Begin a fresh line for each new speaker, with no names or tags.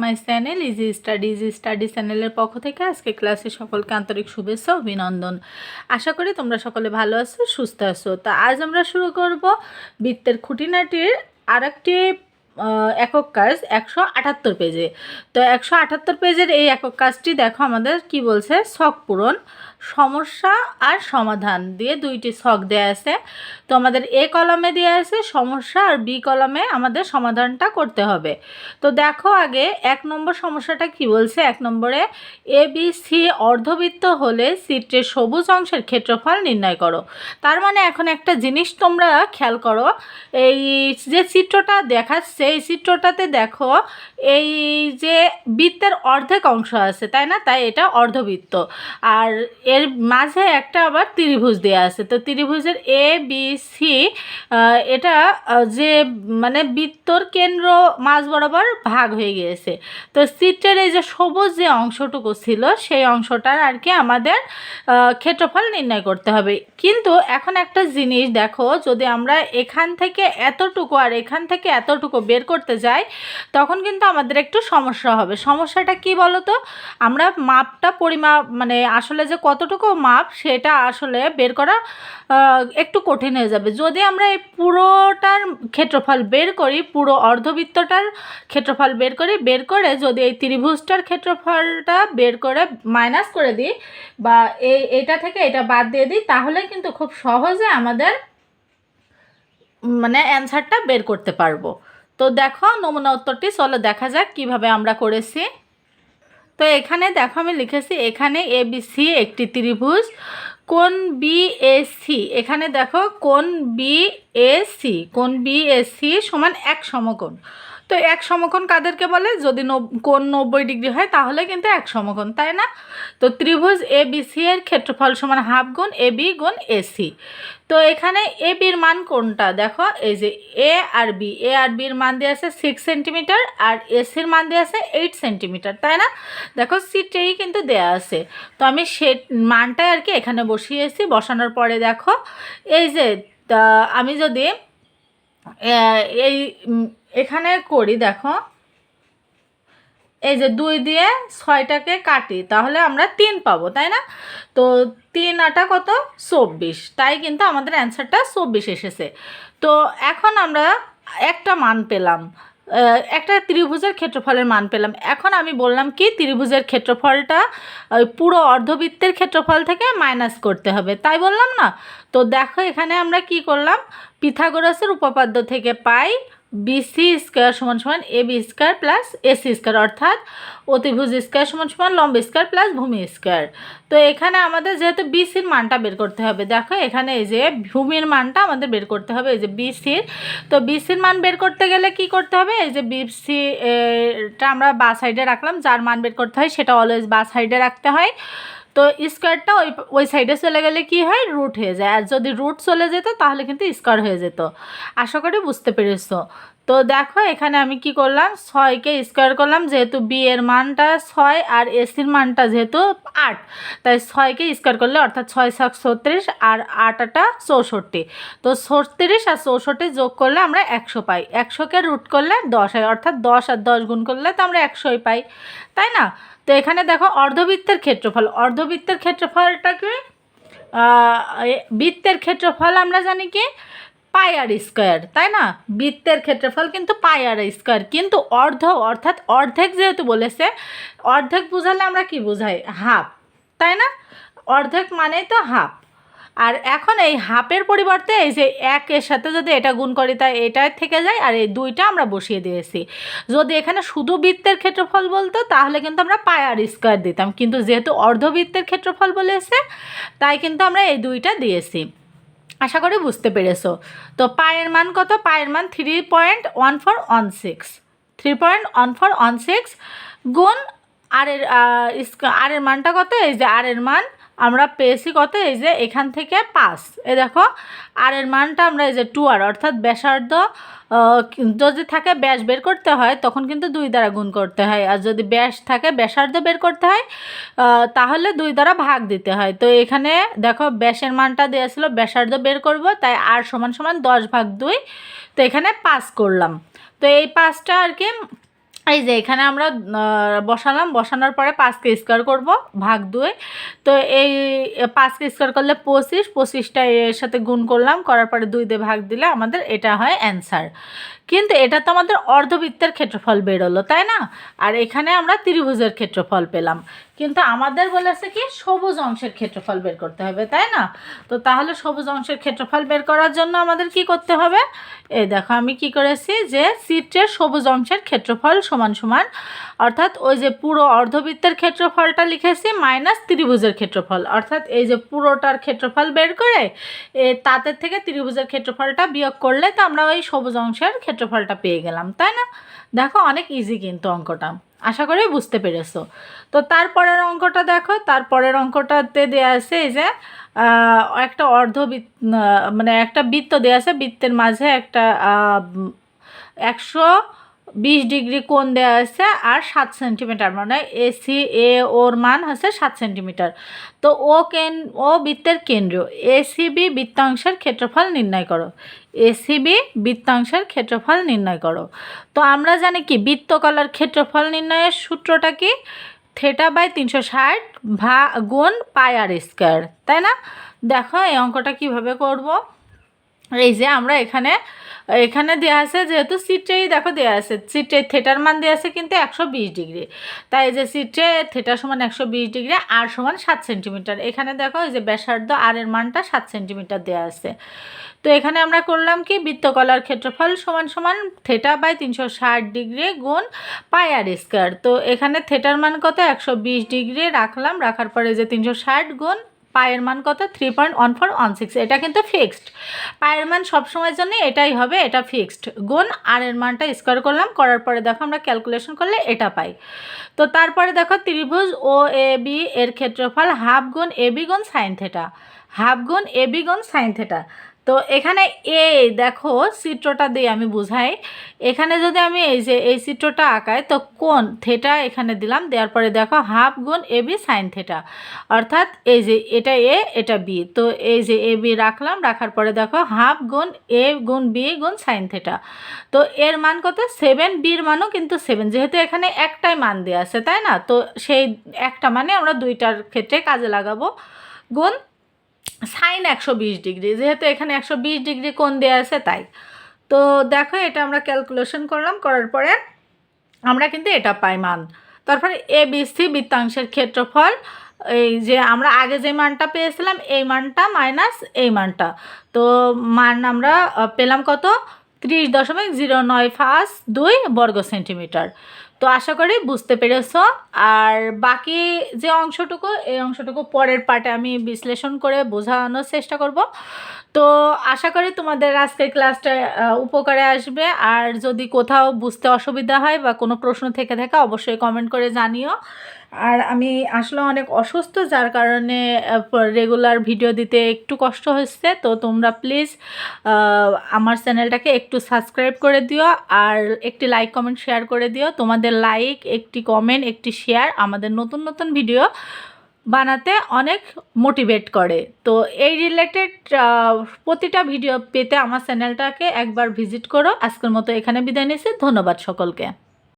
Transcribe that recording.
My channel easy study easy study চ্যানেলের পক্ষ থেকে আজকে ক্লাসে সকলকে আন্তরিক শুভেচ্ছা অভিনন্দন। আশা করি তোমরা সকলে ভালো আছো, সুস্থ আছো। তা আজ আমরা শুরু করব বৃত্তের খুঁটিনাটির আর একটি একক কাজ, একশো আটাত্তর পেজে তো একশো আটাত্তর পেজের এই একক কাজটি দেখো আমাদের কি বলছে শখ পূরণ। সমস্যা আর সমাধান দিয়ে দুইটি ছক দেওয়া আছে। তো আমাদের এ কলমে দেওয়া আছে সমস্যা আর বি কলমে আমাদের সমাধানটা করতে হবে। তো দেখো আগে এক নম্বর সমস্যাটা কি বলছে? এক নম্বরে এ, বি, সি অর্ধবৃত্ত হলে চিত্রের সবুজ অংশের ক্ষেত্রফল নির্ণয় করো। তার মানে এখন একটা জিনিস তোমরা খেয়াল করো, এই যে চিত্রটা দেখাচ্ছে, এই চিত্রটাতে দেখো এই যে বৃত্তের অর্ধেক অংশ আছে, তাই না? তাই এটা অর্ধবৃত্ত। আর এর মাঝে একটা আবার ত্রিভুজ দেওয়া আছে। তো ত্রিভুজের এ বি সি এটা যে মানে বৃত্তর কেন্দ্র মাঝ বরাবর ভাগ হয়ে গিয়েছে। তো চিত্রের এই যে সবুজ যে অংশটুকু ছিল, সেই অংশটার আর কি আমাদের ক্ষেত্রফল নির্ণয় করতে হবে। কিন্তু এখন একটা জিনিস দেখো, যদি আমরা এখান থেকে এতটুকু আর এখান থেকে এতটুকু বের করতে যাই, তখন কিন্তু আমাদের একটু সমস্যা হবে। সমস্যাটা কি বলো তো আমরা মাপটা পরিমাপ মানে আসলে যে কতটুকু মাপ সেটা আসলে বের করা একটু কঠিন হয়ে যাবে। যদি আমরা এই পুরোটার ক্ষেত্রফল বের করি, পুরো অর্ধবৃত্তটার ক্ষেত্রফল বের করি, বের করে যদি এই ত্রিভুজটার ক্ষেত্রফলটা বের করে মাইনাস করে দিই বা এই এটা থেকে এটা বাদ দিয়ে দিই, তাহলে কিন্তু খুব সহজে আমাদের মানে অ্যান্সারটা বের করতে পারব। তো দেখো, নমুনা উত্তরটি, চলো দেখা যাক কীভাবে আমরা করেছি। তো এখানে দেখো আমি লিখেছি, এখানে এ বি সি একটি ত্রিভুজ, কোন বি এ সি এখানে দেখো কোন বি এ সি কোন বি এ সি সমান এক সমকোণ। তো এক সমকোণ কাদেরকে বলে? যদি কোন নব্বই ডিগ্রি হয়, তাহলে কিন্তু এক সমকোণ, তাই না? তো ত্রিভুজ এ বি সি এর ক্ষেত্রফল সমান হাফ গুণ এ বি গুণ এ সি। তো এখানে এ বির মান কোনটা? দেখো, এই যে এ আর বি, এ আর বির মান দিয়ে আছে সিক্স সেন্টিমিটার আর এসির মান দিয়ে আছে এইট সেন্টিমিটার তাই না? দেখো সিটেই কিন্তু দেয়া আছে। তো আমি সে মানটাই আর কি এখানে বসিয়েছি, বসানোর পরে দেখো, এই যে আমি যদি এই এখানে করি, দেখো। এই যে দুই দিয়ে ছয়টাকে কাটি, তাহলে আমরা তিন পাবো, তাই না? তো তিন আটা কত? চব্বিশ। তাই কিন্তু আমাদের অ্যান্সারটা চব্বিশ এসেছে। তো এখন আমরা একটা মান পেলাম। একটা ত্রিভুজের ক্ষেত্রফলের মান পেলাম। এখন আমি বললাম কি, ত্রিভুজের ক্ষেত্রফলটা পুরো অর্ধবৃত্তের ক্ষেত্রফল থেকে মাইনাস করতে হবে। তাই বললাম না? তো দেখো এখানে আমরা কি করলাম? পিথাগোরাসের উপপাদ্য থেকে পাই বিসি স্কোয়ার সমান সমান A B square plus AC square অর্থাৎ অতিভুজ স্কোয়ার সমান সমান লম্ব স্কোয়ার প্লাস ভূমি স্কোয়ার তো এখানে আমাদের যেহেতু বিসির মানটা বের করতে হবে, দেখো এখানে এই যে ভূমির মানটা আমাদের বের করতে হবে, এই যে বিসির তো বিসির মান বের করতে গেলে কি করতে হবে? এই যে বিসি টা আমরা বা সাইডে রাখলাম, যার মান বের করতে হয় সেটা অলওয়েজ বা সাইডে রাখতে হয়। তো স্কোয়ারটা ওই ওই সাইডে চলে গেলে কি হয়? রুট হয়ে যায়। আর যদি রুট চলে যেত, তাহলে কিন্তু স্কোয়ার হয়ে যেত। আশা করি বুঝতে পেরেছ। তো দেখো, এখানে আমি কি করলাম? ছয়কে স্কোয়ার করলাম, যেহেতু বি এর মানটা ছয় আর এসির মানটা যেহেতু আট। তাই ছয়কে স্কোয়ার করলে অর্থাৎ ছয় সাত ছত্রিশ আর আট আটা চৌষট্টি। তো ছত্রিশ আর চৌষট্টি যোগ করলে আমরা একশো পাই। একশোকে রুট করলে দশ হয়, অর্থাৎ দশ আর দশ গুণ করলে তো আমরা একশোই পাই। তাই না? তো এখানে দেখো, অর্ধবৃত্তের ক্ষেত্রফল। অর্ধবৃত্তের ক্ষেত্রফলটাকে বৃত্তের ক্ষেত্রফল আমরা জানি কি? পাই আর স্কোয়ার, তাই না? বৃত্তের ক্ষেত্রফল কিন্তু পাই আর স্কোয়ার। কিন্তু অর্ধ, অর্থাৎ অর্ধেক যেহেতু বলেছে, অর্ধেক বোঝালে আমরা কি বোঝাই? হাফ, তাই না? অর্ধেক মানেই তো হাফ। আর এখন এই হাফের পরিবর্তে এই যে একের সাথে যদি এটা গুণ করি, তাই এটাই থেকে যায় আর এই দুইটা আমরা বসিয়ে দিয়েছি। যদি এখানে শুধু বৃত্তের ক্ষেত্রফল বলতো, তাহলে কিন্তু আমরা পায়ার স্কোয়ার দিতাম। কিন্তু যেহেতু অর্ধবৃত্তের ক্ষেত্রফল বলেছে, তাই কিন্তু আমরা এই দুইটা দিয়েছি। আশা করি বুঝতে পেরেছ। তো পায়ের মান কত? পায়ের মান three point one four one six three point one four one six গুণ আরের এর মানটা কত? এই যে আরের মান আমরা পেয়েছি কত? এই যে এখান থেকে পাঁচ। এ দেখো, আর এর মানটা আমরা এই যে টু আর, অর্থাৎ ব্যাসার্ধ যদি থাকে ব্যাস বের করতে হয়, তখন কিন্তু দুই দ্বারা গুণ করতে হয়। আর যদি ব্যাস থাকে, ব্যাসার্ধ বের করতে হয় তাহলে দুই দ্বারা ভাগ দিতে হয়। তো এখানে দেখো, ব্যাসের মানটা দেওয়া ব্যাসার্ধ বের করব, তাই আর সমান সমান দশ ভাগ দুই। তো এখানে পাস করলাম। তো এই পাঁচটা আর কি এই যে এখানে আমরা বসালাম। বসানোর পরে পাঁচকে স্কোয়ার করব, ভাগ দুয়ে তো এই, পাঁচকে স্কোয়ার করলে পঁচিশ, পঁচিশটা এর সাথে গুণ করলাম। করার পরে দুই দিয়ে ভাগ দিলে আমাদের এটা হয় অ্যান্সার। কিন্তু এটা তো আমাদের অর্ধবৃত্তের ক্ষেত্রফল বেরোলো, তাই না? আর এখানে আমরা ত্রিভুজের ক্ষেত্রফল পেলাম। কিন্তু আমাদের বলেছে কি, সবুজ অংশের ক্ষেত্রফল বের করতে হবে, তাই না? তো তাহলে সবুজ অংশের ক্ষেত্রফল বের করার জন্য আমাদের কি করতে হবে? এই দেখো, আমি কি করেছি যে চিত্রের সবুজ অংশের ক্ষেত্রফল সমান সমান, অর্থাৎ ওই যে পুরো অর্ধবৃত্তের ক্ষেত্রফলটা লিখেছি, মাইনাস ত্রিভুজের ক্ষেত্রফল। অর্থাৎ এই যে পুরোটার ক্ষেত্রফল বের করে, এ তাদের থেকে ত্রিভুজের ক্ষেত্রফলটা বিয়োগ করলে তো আমরা ওই সবুজ অংশের ক্ষেত্রফলটা পেয়ে গেলাম, তাই না? দেখো অনেক ইজি কিন্তু অঙ্কটা। আশা করি বুঝতে পেরেছ। তো তারপরের অঙ্কটা দেখো তারপরের অঙ্কটাতে দেওয়া আছে এই যে একটা আহ, মানে একটা বৃত্ত দেওয়া আছে বৃত্তের মাঝে একটা একশো বিশ ডিগ্রি কোণ দেওয়া আছে আর সাত সেন্টিমিটার মানে এসি এ ওর মান হচ্ছে সাত সেন্টিমিটার। তো ও কেন, ও বৃত্তের কেন্দ্র এসিবি বৃত্তাংশের ক্ষেত্রফল নির্ণয় করো। এসিবি বৃত্তাংশের ক্ষেত্রফল নির্ণয় করো। তো আমরা জানি কি, বৃত্তকলার ক্ষেত্রফল নির্ণয়ের সূত্রটা কি? থেটা বাই তিনশো ষাট ভা গুণ পাই আর স্কোয়ার, তাই না? দেখো এই অঙ্কটা কীভাবে করব। এই যে আমরা এখানে এখানে দেওয়া আছে যেহেতু সিটটাই দেখো দেওয়া আছে সিটে থেটার মান দেওয়া আছে কিন্তু একশো বিশ ডিগ্রি। তাই যে সিটে থেটা সমান একশো বিশ ডিগ্রি, আর সমান সাত সেন্টিমিটার। এখানে দেখো এই যে ব্যাসার্ধ আর এর মানটা সাত সেন্টিমিটার দেওয়া আছে। তো এখানে আমরা করলাম কি? বৃত্তকলার ক্ষেত্রফল সমান সমান থেটা বাই তিনশো ষাট ডিগ্রি গুণ পাই আর স্কোয়ার। তো এখানে থেটার মান কত? একশো বিশ ডিগ্রি রাখলাম। রাখার পরে যে তিনশো ষাট গুণ পায়ের মান কত? Three point one four one six এটা কিন্তু ফিক্সড পায়ের মান সবসময়ের জন্য এটাই হবে, এটা ফিক্সড গুণ আর এর মানটা স্কোয়ার করলাম, করার পরে দেখো আমরা ক্যালকুলেশন করলে এটা পাই। তো তারপরে দেখো ত্রিভুজ ও এ বি এর ক্ষেত্রফল, হাফ গুণ এ বি গুণ সাইন থেটা হাফ গুণ এ বি গুণ সাইন থেটা তো এখানে এ দেখো, চিত্রটা দিয়ে আমি বুঝাই। এখানে যদি আমি এই যে, এই চিত্রটা আঁকাই, তো কোন থেটা এখানে দিলাম, দেওয়ার পরে দেখো হাফ গুণ এ বি সাইন থেটা অর্থাৎ এই যে, এটা এ এটা বি তো এই যে এ বি রাখলাম, রাখার পরে দেখো হাফ গুণ এ গুণ বি গুণ সাইন থেটা তো এর মান কত? সেভেন বির মানও কিন্তু সেভেন যেহেতু এখানে একটাই মান দেওয়া আছে, তাই না? তো সেই একটা মানে আমরা দুইটার ক্ষেত্রে কাজে লাগাবো। গুণ সাইন একশো বিশ ডিগ্রি, যেহেতু এখানে একশো বিশ ডিগ্রি কোণ দেওয়া আছে তাই। তো দেখো এটা আমরা ক্যালকুলেশন করলাম, করার পরে আমরা কিন্তু এটা পাই মান। তারপরে এ, বি, সি বৃত্তাংশের ক্ষেত্রফল, এই যে আমরা আগে যে মানটা পেয়েছিলাম, এই মানটা মাইনাস এই মানটা। তো মান আমরা পেলাম কত? ত্রিশ দশমিক জিরো নয় পাঁচ দুই বর্গ সেন্টিমিটার। তো আশা করি বুঝতে পেরেছ। আর বাকি যে অংশটুকু, এই অংশটুকু পরের পার্টে আমি বিশ্লেষণ করে বোঝানোর চেষ্টা করব। তো আশা করি তোমাদের আজকের ক্লাসটা উপকারে আসবে। আর যদি কোথাও বুঝতে অসুবিধা হয় বা কোনো প্রশ্ন থেকে থাকে, অবশ্যই কমেন্ট করে জানিও। আর আমি আসলে অনেক অসুস্থ, যার কারণে রেগুলার ভিডিও দিতে একটু কষ্ট হচ্ছে। তো তোমরা প্লিজ আমার চ্যানেলটাকে একটু সাবস্ক্রাইব করে দিও আর একটি লাইক কমেন্ট শেয়ার করে দিও। তোমাদের লাইক একটি কমেন্ট একটি শেয়ার আমাদের নতুন নতুন ভিডিও বানাতে অনেক মোটিভেট করে। তো এই রিলেটেড প্রতিটা ভিডিও পেতে আমার চ্যানেলটাকে একবার ভিজিট করো। আজকের মতো এখানে বিদায় নিয়েছি ধন্যবাদ সকলকে।